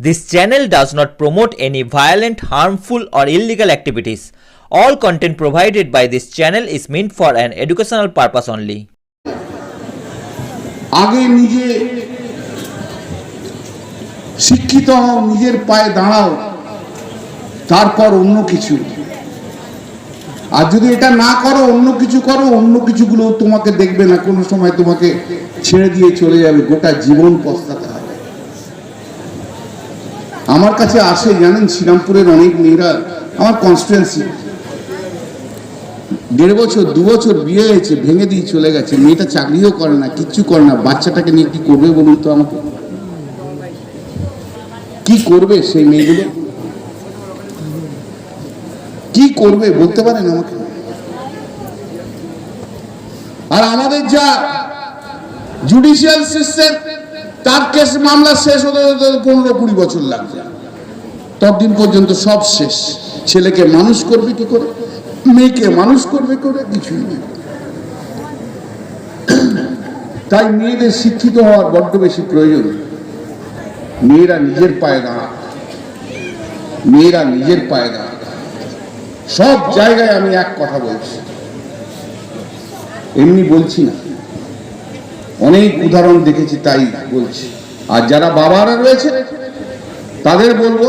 This channel does not promote any violent, harmful, or illegal activities. All content provided by this channel is meant for an educational purpose only. আগে নিজে শিক্ষিত হও নিজের পায়ে দাঁড়াও তারপর অন্য কিছু আর যদি এটা না করো অন্য কিছু করো অন্য কিছুগুলো তোমাকে দেখবে না কোনো সময় তোমাকে ছেড়ে দিয়ে চলে যাবে গোটা জীবন পস্তাতে আমার কাছে আসে, জানেন, শ্রীরামপুরের অনেক মেয়েরা, আমার কনস্টিটুয়েন্সি দেড় বছর, দু বছর বিয়ে হয়েছে, ভেঙে দিয়ে চলে গেছে, মেয়েটা চাকরিও করে না, কিচ্ছু করে না, বাচ্চাটাকে নিয়ে কি করবে বলুন তো আমাকে? কি করবে সেই মেয়েগুলো? কি করবে বলতে পারেন আমাকে? আর আমাদের যা জুডিশিয়াল সিস্টেম তার কেস মামলা শেষ হতে পনেরো কুড়ি বছর লাগবে ততদিন পর্যন্ত সব শেষ। ছেলেকে মানুষ করবে কি করে? মেয়েকে মানুষ করবে করে? কিছুই নেই। তাই মেয়েদের শিক্ষিত হওয়ার বড্ড বেশি প্রয়োজন। মেয়েরা নিজের পায়ে দাঁড়া। মেয়েরা নিজের পায়ে দাঁড়া। সব জায়গায় আমি এক কথা বলছি। এমনি বলছি না। অনেক উদাহরণ দেখেছি, তাই বলছি। আর যারা বাবারা রয়েছে, তাদের বলব,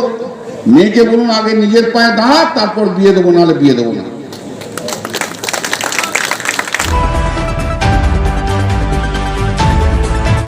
মেয়েকে বলুন আগে নিজের পায়ে দাঁড়া তারপর বিয়ে দেবো, নাহলে বিয়ে দেবো না।